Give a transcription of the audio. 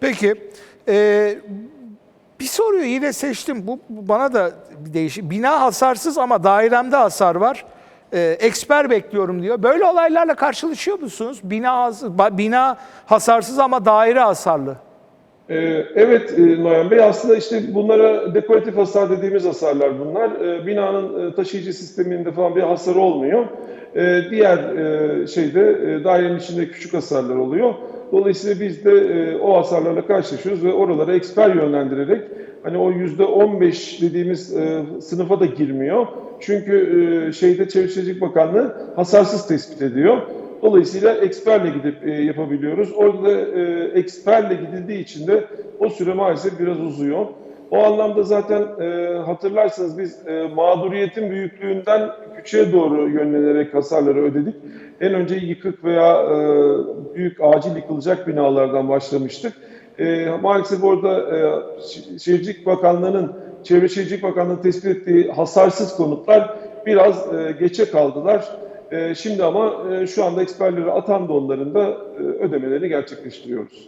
Peki. e, bir soruyu yine seçtim. Bu, bana da bir değişik. Bina hasarsız ama dairemde hasar var. E, eksper bekliyorum diyor. Böyle olaylarla karşılaşıyor musunuz? Bina, bina hasarsız ama daire hasarlı. Ee, Evet e, Noyan Bey aslında işte bunlara dekoratif hasar dediğimiz hasarlar bunlar. Ee, Binanın e, taşıyıcı sisteminde falan bir hasar olmuyor. Diğer e, şeyde e, dairenin içinde küçük hasarlar oluyor. Dolayısıyla biz de e, o hasarlarla karşılaşıyoruz ve oralara eksper yönlendirerek hani o yüzde 15 dediğimiz e, sınıfa da girmiyor. Çünkü e, şeyde Çevre Şehircilik Bakanlığı hasarsız tespit ediyor. Dolayısıyla eksperle gidip e, yapabiliyoruz. Orada da e, eksperle gidildiği için de o süre maalesef biraz uzuyor. O anlamda zaten e, hatırlarsanız biz e, mağduriyetin büyüklüğünden küçüğe doğru yönlenerek hasarları ödedik. En önce yıkık veya e, büyük acil yıkılacak binalardan başlamıştık. E, maalesef orada e, Şe- Şehircilik Bakanlığı'nın, Çevre Şehircilik Bakanlığı'nın tespit ettiği hasarsız konutlar biraz e, geçe kaldılar. E, şimdi ama e, şu anda eksperlere atandı onların da e, ödemelerini gerçekleştiriyoruz.